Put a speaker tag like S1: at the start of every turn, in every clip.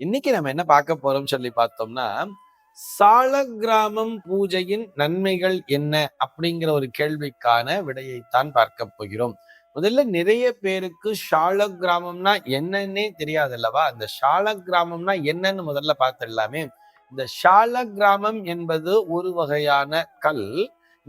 S1: இன்னைக்கு நம்ம என்ன பார்க்க போறோம் சொல்லி பார்த்தோம்னா சால கிராமம் பூஜையின் நன்மைகள் என்ன அப்படிங்கிற ஒரு கேள்விக்கான விடையைத்தான் பார்க்க போகிறோம். முதல்ல நிறைய பேருக்கு ஷால கிராமம்னா என்னன்னே தெரியாது அல்லவா? அந்த ஷால கிராமம்னா என்னன்னு முதல்ல பார்த்துடலாமே. இந்த ஷால கிராமம் என்பது ஒரு வகையான கல்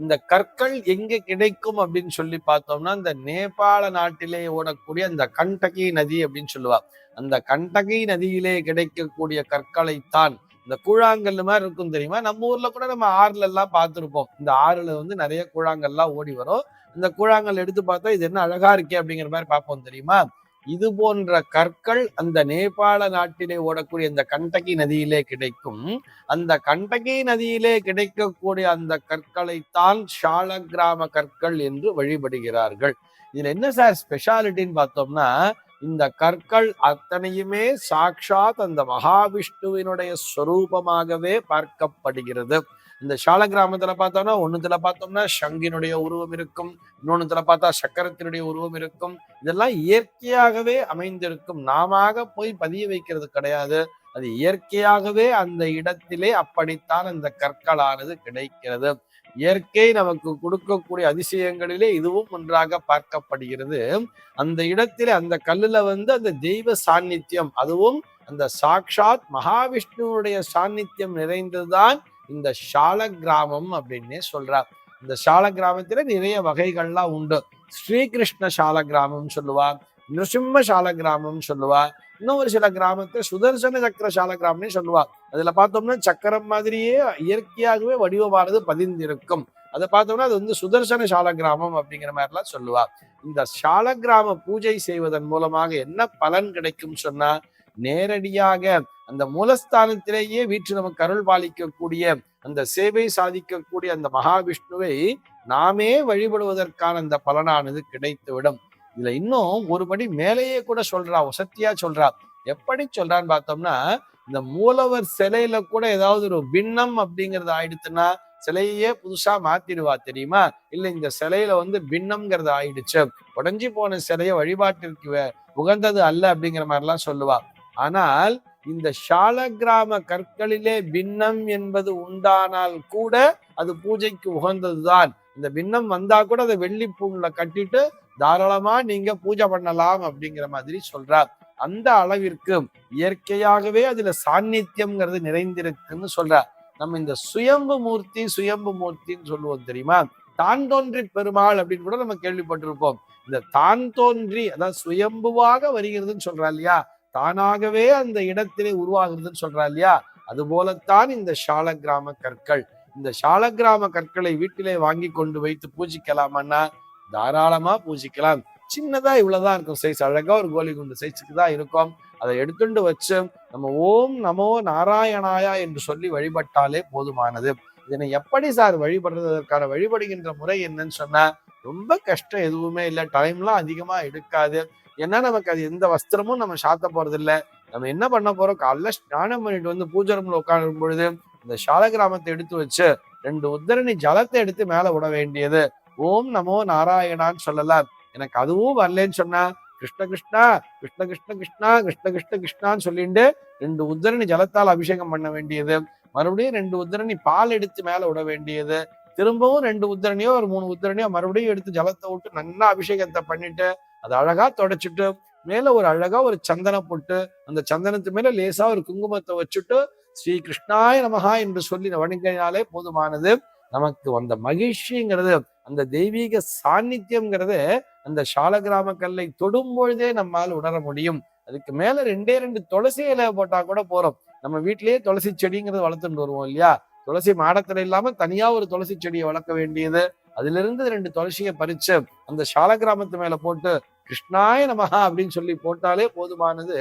S1: இந்த கற்கள் எங்க கிடைக்கும் அப்படின்னு சொல்லி பார்த்தோம்னா இந்த நேபாள நாட்டிலே ஓடக்கூடிய அந்த கண்டகி நதி அப்படின்னு சொல்லுவா. அந்த கண்டகி நதியிலே கிடைக்கக்கூடிய கற்களைத்தான் இந்த கூழாங்கல் மாதிரி இருக்கும் தெரியுமா? நம்ம ஊர்ல கூட நம்ம ஆறுல எல்லாம் பார்த்துருப்போம். இந்த ஆறுல வந்து நிறைய கூழாங்கல்லாம் ஓடி வரும். இந்த கூழாங்கல் எடுத்து பார்த்தா இது என்ன அழகா இருக்கே அப்படிங்கிற மாதிரி பார்ப்போம் தெரியுமா? இது போன்ற கற்கள் அந்த நேபாள நாட்டிலே ஓடக்கூடிய இந்த கண்டகி நதியிலே கிடைக்கும். அந்த கண்டகி நதியிலே கிடைக்கக்கூடிய அந்த கற்களைத்தான் ஷால கிராம கற்கள் என்று வழிபடுகிறார்கள். இதுல என்ன சார் ஸ்பெஷாலிட்டின்னு பார்த்தோம்னா இந்த கற்கள் அத்தனையுமே சாட்சாத் அந்த மகாவிஷ்ணுவினுடைய ஸ்வரூபமாகவே பார்க்கப்படுகிறது. இந்த ஷால கிராமத்துல பார்த்தோம்னா ஒண்ணுத்துல பார்த்தோம்னா சங்கினுடைய உருவம் இருக்கும். இன்னொன்னுத்துல பார்த்தா சக்கரத்தினுடைய உருவம் இருக்கும். இதெல்லாம் இயற்கையாகவே அமைந்திருக்கும். நாம போய் பதிய வைக்கிறது கிடையாது. அது இயற்கையாகவே அந்த இடத்திலே அப்படித்தான் அந்த கற்களானது கிடைக்கிறது. இயற்கை நமக்கு கொடுக்கக்கூடிய அதிசயங்களிலே இதுவும் ஒன்றாக பார்க்கப்படுகிறது. அந்த இடத்திலே அந்த கல்லுல வந்து அந்த தெய்வ சாநித்தியம் அதுவும் அந்த சாக்ஷாத் மகாவிஷ்ணுவுடைய சாநித்தியம் நிறைந்ததுதான் இந்த ஷால கிராமம் அப்படின்னே சொல்றார். இந்த ஷால கிராமத்துல நிறைய வகைகள்லாம் உண்டு. ஸ்ரீகிருஷ்ண ஷால கிராமம் சொல்லுவா நிருசிம்ம ஷால கிராமம் சொல்லுவா இன்னும் ஒரு சில கிராமத்தை சுதர்சன சக்கர சால கிராமம்னே சொல்லுவா அதுல பார்த்தோம்னா சக்கரம் மாதிரியே இயற்கையாகவே வடிவமானது பதிந்திருக்கும். அதை பார்த்தோம்னா அது வந்து சுதர்சன சால கிராமம் அப்படிங்கிற மாதிரிலாம் சொல்லுவா இந்த சால கிராம பூஜை செய்வதன் மூலமாக என்ன பலன் கிடைக்கும் சொன்னா நேரடியாக அந்த மூலஸ்தானத்திலேயே வீற்று நமக்கு அருள் பாலிக்கக்கூடிய அந்த சேவை சாதிக்கக்கூடிய அந்த மகாவிஷ்ணுவை நாமே வழிபடுவதற்கான அந்த பலனானது கிடைத்துவிடும். இதுல இன்னும் ஒருபடி மேலேயே கூட சொல்றா உசத்தியா சொல்றா. எப்படி சொல்றான்னு பார்த்தோம்னா இந்த மூலவர் சிலையில கூட ஏதாவது ஒரு பின்னம் அப்படிங்கிறது ஆயிடுச்சுன்னா சிலையே புதுசா மாத்திடுவா தெரியுமா? இல்ல இந்த சிலையில வந்து பின்னம்ங்கிறது ஆயிடுச்சு. உடஞ்சி போன சிலையை வழிபாட்டிற்கு உகந்தது அல்ல அப்படிங்கிற மாதிரிலாம் சொல்லுவா. ஆனால் இந்த ஷால கிராம கற்களிலே பின்னம் என்பது உண்டானால் கூட அது பூஜைக்கு உகந்ததுதான். இந்த பின்னம் வந்தா கூட அதை வெள்ளி பூண்ல கட்டிட்டு தாராளமா நீங்க பூஜை பண்ணலாம் அப்படிங்கிற மாதிரி சொல்றார். அந்த அளவிற்கு இயற்கையாகவே அதுல சாநித்தியம்ங்கிறது நிறைந்திருக்குன்னு சொல்றார். நம்ம இந்த சுயம்பு மூர்த்தி சுயம்பு மூர்த்தின்னு சொல்லுவோம் தெரியுமா? தான் தோன்றி பெருமாள் அப்படின்னு கூட நம்ம கேள்விப்பட்டிருப்போம். இந்த தான் தோன்றி அதாவது சுயம்புவாக வருகிறதுன்னு சொல்றா இல்லையா? தானாகவே அந்த இடத்திலே உருவாகுறதுன்னு சொல்றா இல்லையா? அது போலத்தான் இந்த சால கிராம கற்கள். இந்த சால கிராம கற்களை வீட்டிலே வாங்கி கொண்டு வைத்து பூஜிக்கலாமன்னா தாராளமா பூஜிக்கலாம். சின்னதா இவ்வளவுதான் இருக்கும் சைஸ். அழகா ஒரு கோலி குண்டு சைஸுக்கு தான் இருக்கும். அதை எடுத்துட்டு வச்சு நம்ம ஓம் நமோ நாராயணாயா என்று சொல்லி வழிபட்டாலே போதுமானது. இதனை எப்படி சார் வழிபடுறதற்கான வழிபடுகின்ற முறை என்னன்னு சொன்னா ரொம்ப கஷ்டம் எதுவுமே இல்லை. டைம்லாம் அதிகமா எடுக்காது. ஏன்னா நமக்கு அது எந்த வஸ்திரமும் நம்ம சாத்த போறது நம்ம என்ன பண்ண போறோம்? காலைல ஸ்நானம் பண்ணிட்டு வந்து பூஜை ரூம்ல உட்காரும் பொழுது இந்த சால கிராமத்தை எடுத்து வச்சு ரெண்டு உத்தரணி ஜலத்தை எடுத்து மேல விட வேண்டியது. ஓம் நமோ நாராயணான்னு சொல்லலாம். எனக்கு அதுவும் வரலன்னு சொன்னா கிருஷ்ண கிருஷ்ணா கிருஷ்ண கிருஷ்ண கிருஷ்ணா கிருஷ்ண கிருஷ்ண கிருஷ்ணான்னு சொல்லிட்டு ரெண்டு உத்தரணி ஜலத்தால் அபிஷேகம் பண்ண வேண்டியது. மறுபடியும் ரெண்டு உத்தரணி பால் எடுத்து மேல விட வேண்டியது. திரும்பவும் ரெண்டு உத்தரணியோ ஒரு மூணு உத்தரணியோ மறுபடியும் எடுத்து ஜலத்தை விட்டு நல்லா அபிஷேகத்தை பண்ணிட்டு அதை அழகா தொடச்சிட்டு மேல ஒரு அழகா ஒரு சந்தன போட்டு அந்த சந்தனத்து மேல லேசா ஒரு குங்குமத்தை வச்சுட்டு ஸ்ரீ கிருஷ்ணாய நமகா என்று சொல்லி வணங்கினாலே போதுமானது. நமக்கு அந்த மகிழ்ச்சிங்கிறது அந்த தெய்வீக சாநித்தியம்ங்கிறது அந்த சால கிராம கல்லை தொடும் பொழுதே நம்மால் உணர முடியும். அதுக்கு மேல ரெண்டே ரெண்டு துளசி இலை போட்டா கூட போறோம். நம்ம வீட்டிலேயே துளசி செடிங்கிறது வளர்த்துட்டு வருவோம் இல்லையா? துளசி மாடத்துல இல்லாம தனியா ஒரு துளசி செடியை வளர்க்க வேண்டியது. அதுல இருந்து ரெண்டு துளசியை பறிச்சு அந்த சால கிராமத்து மேல போட்டு கிருஷ்ணாய நமகா அப்படின்னு சொல்லி போட்டாலே போதுமானது.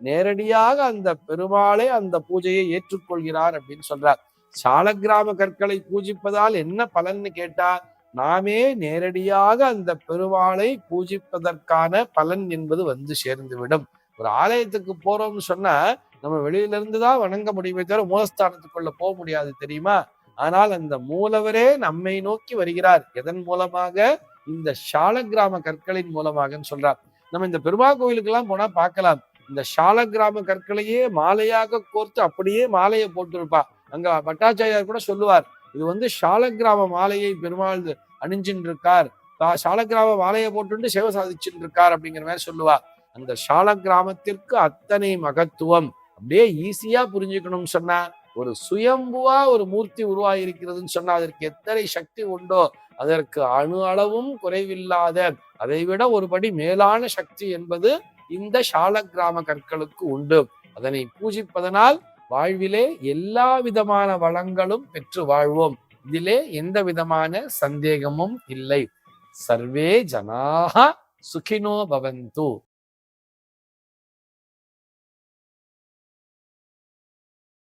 S1: நேரடியாக அந்த பெருமாளே அந்த பூஜையை ஏற்றுக்கொள்கிறார் அப்படின்னு சொல்றார். சால கிராம கற்களை பூஜிப்பதால் என்ன பலன்னு கேட்டா நாமே நேரடியாக அந்த பெருமாளை பூஜிப்பதற்கான பலன் என்பது வந்து சேர்ந்து விடும் ஒரு ஆலயத்துக்கு போறோம்னு சொன்னா நம்ம வெளியில இருந்து தான் வணங்க முடியுமே தவிர மூலஸ்தானத்துக்குள்ள போக முடியாது தெரியுமா? ஆனால் அந்த மூலவரே நம்மை நோக்கி வருகிறார். எதன் மூலமாக? இந்த சால கிராம கற்களின் மூலமாகன்னு சொல்றார். நம்ம இந்த பெருமா கோயிலுக்கு எல்லாம் போனா பார்க்கலாம். இந்த சால கிராம கற்களையே மாலையாக கோர்த்து அப்படியே மாலையை போட்டிருப்பா. அங்க பட்டாச்சாரியார் கூட சொல்லுவார் இது வந்து சால கிராம மாலையை பெருமாள் அணிஞ்சின்னு இருக்கார் தா- சாலக்கிராம மாலையை போட்டுட்டு சேவை சாதிச்சுட்டு இருக்கார் அப்படிங்கிற மாதிரி சொல்லுவா. அந்த சால கிராமத்திற்கு அத்தனை மகத்துவம். அப்படியே ஈஸியா புரிஞ்சுக்கணும்னு சொன்னா ஒரு சுயம்புவா ஒரு மூர்த்தி உருவாகிருக்கிறதுன்னு சொன்னா அதற்கு எத்தனை சக்தி உண்டோ அதற்கு அணு அளவும் குறைவில்லாத அதை விட ஒருபடி மேலான சக்தி என்பது இந்த சால கிராம கற்களுக்கு உண்டு. அதனை பூஜிப்பதனால் வாழ்விலே எல்லா விதமான வளங்களும் பெற்று வாழ்வோம். இதிலே எந்த விதமான சந்தேகமும் இல்லை. சர்வே ஜனாக சுகினோ பவந்து.